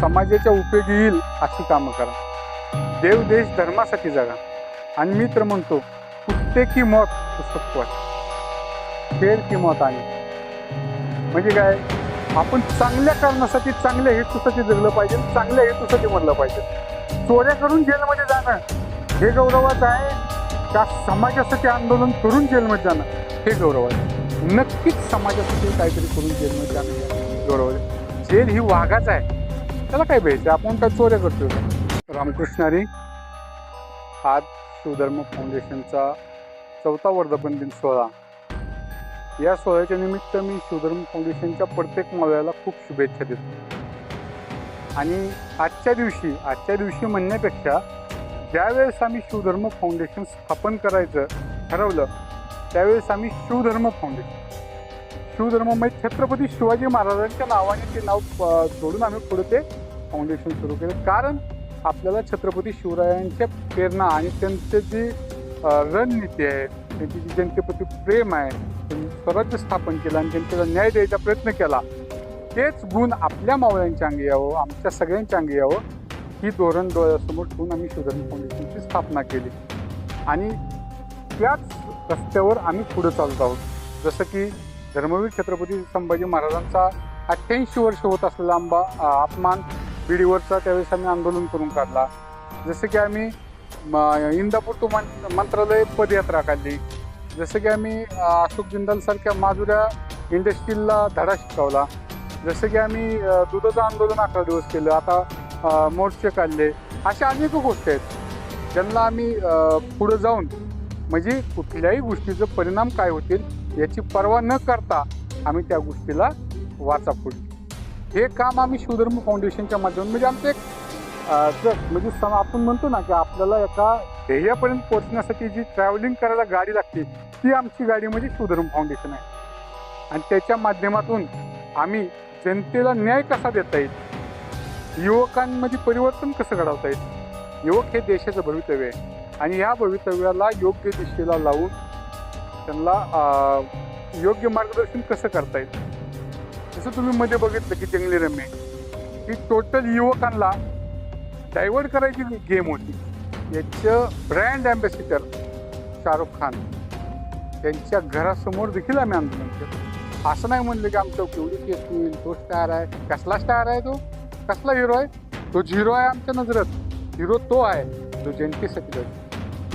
समाजाच्या उपयोगी येईल अशी कामं करा. देव देश धर्मासाठी जगा. आणि मी तर म्हणतो कुत्ते की मौत पुस्तक वाच खेळ की मौत आणि म्हणजे काय? आपण चांगल्या कारणासाठी चांगल्या हेतूसाठी जगलं पाहिजे चांगल्या हेतूसाठी म्हणलं पाहिजे. चोऱ्या करून जेलमध्ये जाणं हे गौरवाचं आहे. का समाजासाठी आंदोलन करून जेलमध्ये जाणं हे गौरव आहे. नक्कीच समाजासाठी काहीतरी करून जेलमध्ये जाणं गौरव आहे. जेल ही वाघाच आहे. त्याला काय भ्यायचं आपण काय चोऱ्या करतो रामकृष्णारी आज शिवधर्म फाउंडेशनचा चौथा वर्धापन दिन सोहळा. या सोहळ्याच्या निमित्त मी शिवधर्म फाउंडेशनच्या प्रत्येक मावळ्याला खूप शुभेच्छा देतो. आणि आजच्या दिवशी आजच्या दिवशी म्हणण्यापेक्षा ज्यावेळेस आम्ही शिवधर्म फाउंडेशन स्थापन करायचं ठरवलं त्यावेळेस आम्ही शिवधर्म फाउंडेशन शिवधर्म म्हणजे छत्रपती शिवाजी महाराजांच्या नावाने ते नाव अ, जोडून आम्ही पुढे ते फाउंडेशन सुरू केलं. कारण आपल्याला छत्रपती शिवरायांच्या प्रेरणा आणि त्यांचे जी रणनीती आहे त्यांची जी जनतेप्रती प्रेम आहे त्यांनी स्वराज्य स्थापन केलं आणि जनतेला न्याय द्यायचा प्रयत्न केला तेच गुण आपल्या मावळ्यांच्या अंगी यावं आमच्या सगळ्यांच्या अंगी यावं ही धोरण डोळ्यासमोर ठेवून आम्ही शिवधर्म फाउंडेशनची स्थापना केली. आणि त्याच रस्त्यावर आम्ही पुढे चालत आहोत. जसं की धर्मवीर छत्रपती संभाजी महाराजांचा अठ्ठ्याऐंशी वर्ष होत असलेला आंबा अपमान बीडीवरचा त्यावेळेस आम्ही आंदोलन करून काढला. जसं की आम्ही म- इंदापूर टू मन मंत्रालय पदयात्रा काढली. जसं की आम्ही अशोक जिंदालसारख्या माजुऱ्या इंडस्ट्रीला धडा शिकवला. जसं की आम्ही दुधाचं आंदोलन अकरा दिवस केलं आता मोर्चे काढले. अशा अनेक गोष्टी आहेत. ज्यांना आम्ही पुढं जाऊन म्हणजे कुठल्याही गोष्टीचं परिणाम काय होतील याची पर्वा न करता आम्ही त्या गोष्टीला वाचा फोडली हे काम आम्ही शिवधर्म फाउंडेशनच्या माध्यमातून म्हणजे आमचं एक जग म्हणजे सम आपण म्हणतो ना की आपल्याला एका ध्येयापर्यंत पोहोचण्यासाठी जी ट्रॅव्हलिंग करायला गाडी लागते ती आमची गाडी म्हणजे शिवधर्म फाउंडेशन आहे. आणि त्याच्या माध्यमातून आम्ही जनतेला न्याय कसा देता येईल? युवकांमध्ये परिवर्तन कसं घडवता येईल? युवक हे देशाचं भवितव्य आहे. आणि ह्या भवितव्याला योग्य दिशेला लावून त्यांना योग्य मार्गदर्शन कसं करता येईल? जसं तुम्ही मध्ये बघितलं की जंगली रम्य ही टोटल युवकांना डायव्हर्ट करायची गेम होती याचं ब्रँड ॲम्बॅसिडर शाहरुख खान त्यांच्या घरासमोर देखील आम्ही आंदोलन केलं. असं नाही म्हणलं की आमचं केवढी केस होईल तो स्टार आहे. कसला स्टार आहे तो? कसला हिरो आहे? तो झिरो आहे आमच्या नजरेत. हिरो तो आहे जो जनतेसाठी लढतो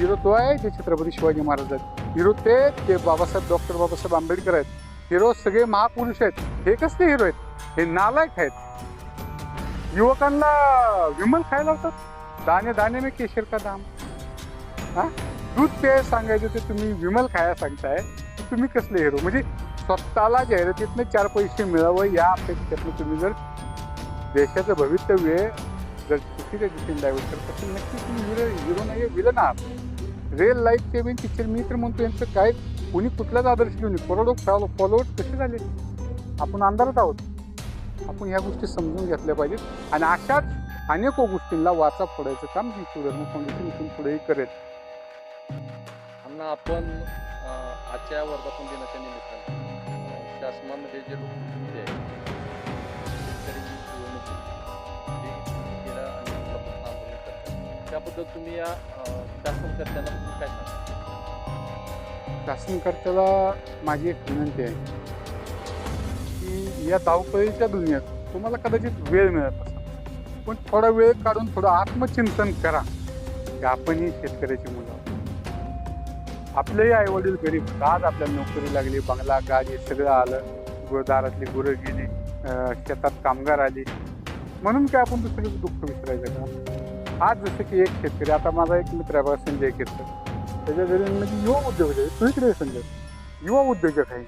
हिरो तो आहे जे छत्रपती शिवाजी महाराज आहेत. हिरो ते ते बाबासाहेब डॉक्टर बाबासाहेब आंबेडकर आहेत. हिरो सगळे महापुरुष आहेत. हे कसले हिरो आहेत? हे नालायक आहेत. युवकांना विमल खायला होतात दाणे दाणे मी केशर का दाम. हा? दूध पेय सांगायचं ते तुम्ही विमल खाया सांगताय तुम्ही कसले हिरो? म्हणजे स्वतःला जाहिरातीतनं चार पैसे मिळावं या अपेक्षेतनं तुम्ही जर देशाचं भवितव्य जर चुकीच्या दिशेने डायव्हर्ट करता तर नक्की तुम्ही हिरो हिरो नाही विलन आहात. रिअल लाईफ सेविंग पिक्चर मी तर म्हणतो यांचं काय? कोणी कुठलाच आदर्श घेऊन करोडो फॉलो फॉलोअर्स कसे झाले? आपण अंधारात आहोत. आपण ह्या गोष्टी समजून घेतल्या पाहिजेत. आणि अशाच अनेक गोष्टींना वाचा फोडायचं काम ही सूर्यधर्म फाउंडेशन इथून पुढेही करेल. अण्णा आपण आजच्या वर्धापन दिनाच्या निमित्तानं शासनामध्ये जे लोक याबद्दल तुम्ही या शासनकर्त्यांना तुम्ही काय सांगा शासनकर्त्याला माझी एक विनंती आहे की या धावपळीच्या दुनियेत तुम्हाला कदाचित वेळ मिळत असा पण थोडा वेळ काढून थोडं आत्मचिंतन करा की आपणही शेतकऱ्याची मुलं आहोत. आपलेही आई वडील गरीब आज आपल्याला नोकरी लागली बंगला गाडी सगळं आलं. गुरदारातली गुरं गेली शेतात कामगार आली. म्हणून काय आपण दुसरं दुःख विसरायचं का? आज जसं की एक शेतकरी आता माझा एक मित्र आहे बघा संजय केतकर त्याच्या घरी म्हणजे युवा उद्योजक आहे. तू इकडे संजय. युवा उद्योजक आहे.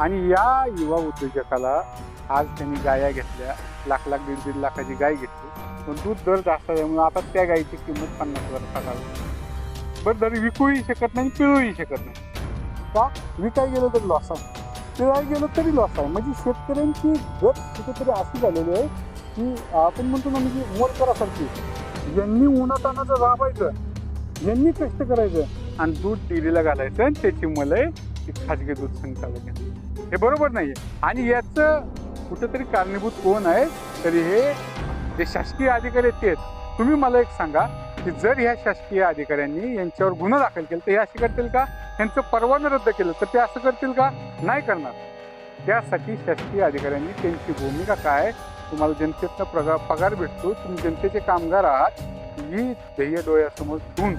आणि या युवा उद्योजकाला आज त्यांनी गाया घेतल्या. लाख लाख दीड दीड लाखाची गाय घेतली. पण दूध दर जास्त त्यामुळे आता त्या गायीची किंमत पन्नास हजार टाकावी बरं दर विकूही शकत नाही पिळूही शकत नाही. का? विकाय गेलं तर लॉस आहे. पिळाय गेलं तरी लॉस आहे. म्हणजे शेतकऱ्यांची गत कुठेतरी अशी झालेली आहे की आपण म्हणतो ना म्हणजे मोलकरासारखी. यांनी उन्हातानाचं राबायचं यांनी कष्ट करायचं. आणि दूध डेरीला घालायचं आणि त्याची मलई खाजगी दूध संचालक हे बरोबर नाही आणि याचं कुठंतरी कारणीभूत कोण आहे तरी हे जे शासकीय अधिकारी आहेत ते. तुम्ही मला एक सांगा की जर ह्या शासकीय अधिकाऱ्यांनी यांच्यावर गुन्हा दाखल केला तर हे असे करतील का? यांचं परवाना रद्द केलं तर ते असं करतील का? नाही करणार. त्यासाठी शासकीय अधिकाऱ्यांनी त्यांची भूमिका काय तुम्हाला जनतेतनं पगार पगार भेटतो तुम्ही जनतेचे कामगार आहात ही ध्येय डोळ्यासमोर ठेवून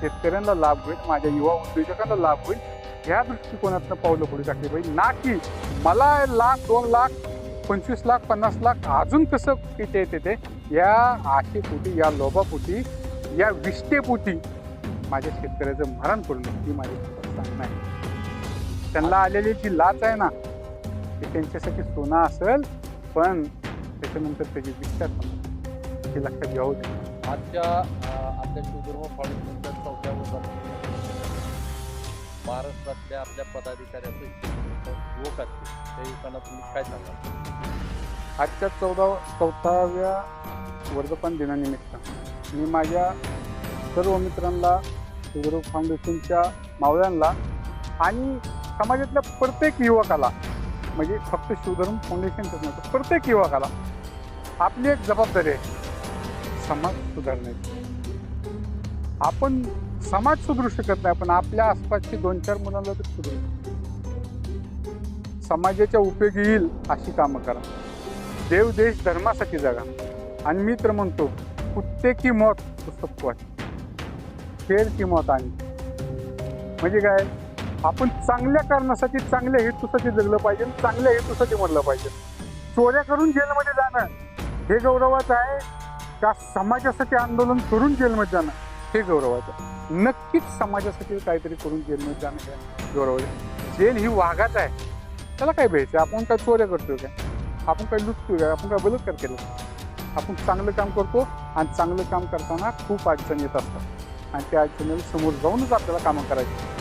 शेतकऱ्यांना लाभ होईल माझ्या युवा उद्योजकांना लाभ होईल ह्या दृष्टिकोनातनं पावलं पुढे टाकली पाहिजे. ना की मला लाख दोन लाख पंचवीस लाख पन्नास लाख अजून कसं किती येते ते? या आशेपोटी या लोभापोटी या विष्टेपोटी माझ्या शेतकऱ्याचं मरण पडलं ती माझी नाही त्यांना आलेली जी लाच आहे ना ती त्यांच्यासाठी सोनं असेल पण त्याच्यानंतर त्याची समजेल. हे लक्षात घ्यावं. आजच्या आपल्या शिवधर्म फाउंडेशनच्या चौथ्या वर्षात महाराष्ट्रातल्या आपल्या पदाधिकाऱ्याचं युवक असतील त्या युवकांना तुम्ही काय सांगाल आजच्या चौदा चौथाव्या वर्धापन दिनानिमित्त मी माझ्या सर्व मित्रांना सुगरू फाउंडेशनच्या मावळ्यांना आणि समाजातल्या प्रत्येक युवकाला म्हणजे फक्त शिवधर्म फाउंडेशनच नव्हतं प्रत्येक युवकाला आपली एक जबाबदारी आहे समाज सुधारण्याची. आपण समाज सुधरू शकत नाही पण आपल्या आसपासची दोन चार मुलांना तर सुधरू समाजाच्या उपयोगी येईल अशी कामं करा. देव देश धर्मासाठी जगा. आणि मी तर म्हणतो कुत्ते की मौत पुस्तक वाच. आहे की मौत आणि. म्हणजे काय? आपण चांगल्या कारणासाठी चांगल्या हेतूसाठी जगलं पाहिजे चांगल्या हेतूसाठी म्हणलं पाहिजे. चोऱ्या करून जेलमध्ये जाणं हे गौरवाचं आहे का समाजासाठी आंदोलन करून जेलमध्ये जाणं हे गौरवाचं आहे. नक्कीच समाजासाठी काहीतरी करून जेलमध्ये जाणं हे गौरवाचं जेल ही वाघाच आहे. त्याला काय भ्यायचं आपण काय चोऱ्या करतो काय आपण काय लुटतो काय आपण काय बलात्कार केलं? आपण चांगलं काम करतो आणि चांगलं काम करताना खूप अडचणी येत असतात. आणि त्या अडचणीला समोर जाऊनच आपल्याला कामं करायची.